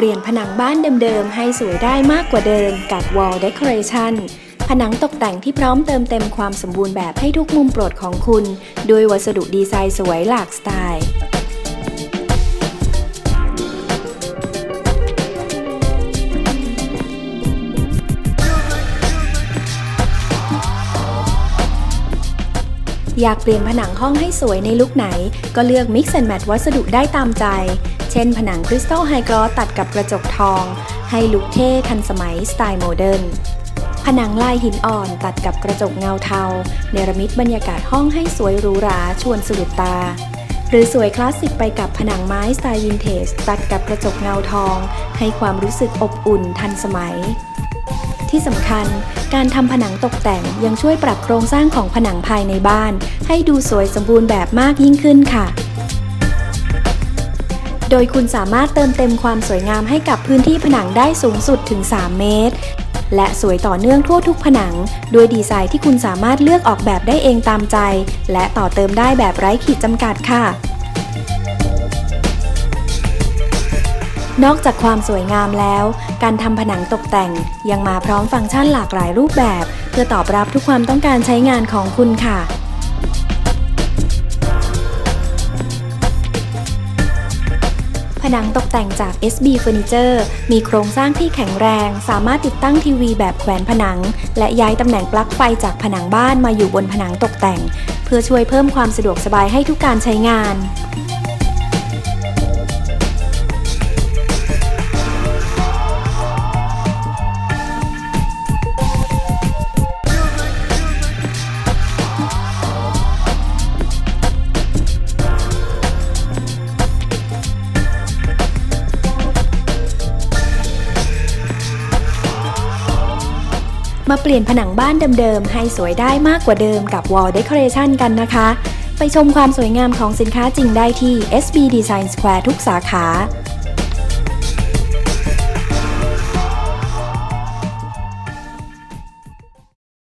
เปลี่ยนผนังบ้านเดิมๆ ให้สวยได้มากกว่าเดิมกับ Wall Decoration ผนังตกแต่งที่พร้อมเติมเต็มความสมบูรณ์แบบให้ทุกมุมโปรดของคุณ ด้วยวัสดุดีไซน์สวยหลากสไตล์อยากเปลี่ยนผนังห้องให้สวยในลุคไหน ก็เลือก Mix and Match วัสดุได้ตามใจ เช่นผนังคริสตัลไฮกรอสตัดกับกระจกทอง ให้ลุคเท่ทันสมัยสไตล์โมเดิร์นผนังลายหินอ่อนตัดกับกระจกเงาเทา เนรมิตบรรยากาศห้องให้สวยหรูหราชวนสะดุดตา หรือสวยคลาสสิกไปกับผนังไม้สไตล์วินเทจตัดกับกระจกเงาทอง ให้ความรู้สึกอบอุ่นทันสมัย ที่สำคัญการทำผนังตกแต่งยังช่วยปรับโครงสร้างของผนังภายในบ้าน ให้ดูสวยสมบูรณ์แบบมากยิ่งขึ้นค่ะ โดยคุณสามารถเติมเต็มความสวยงามให้กับพื้นที่ผนังได้สูงสุดถึง 3 เมตร และสวยต่อเนื่องทั่วทุกผนัง ด้วยดีไซน์ที่คุณสามารถเลือกออกแบบได้เองตามใจ และต่อเติมได้แบบไร้ขีดจำกัดค่ะนอกจากความสวยงามแล้ว การทำผนังตกแต่งยังมาพร้อมฟังก์ชันหลากหลายรูปแบบ เพื่อตอบรับทุกความต้องการใช้งานของคุณค่ะ นังตกแต่งจาก SB Furniture มีโครงสร้างที่แข็งแรง สามารถติดตั้งทีวีแบบแขวนผนัง และย้ายตำแหน่งปลั๊กไฟจากผนังบ้านมาอยู่บนผนังตกแต่ง เพื่อช่วยเพิ่มความสะดวกสบายให้ทุกการใช้งาน มาเปลี่ยนผนังบ้านเดิมๆ ให้สวยได้มากกว่าเดิมกับ Wall Decoration กันนะคะ ไปชมความสวยงามของสินค้าจริงได้ที่ SB Design Square ทุกสาขา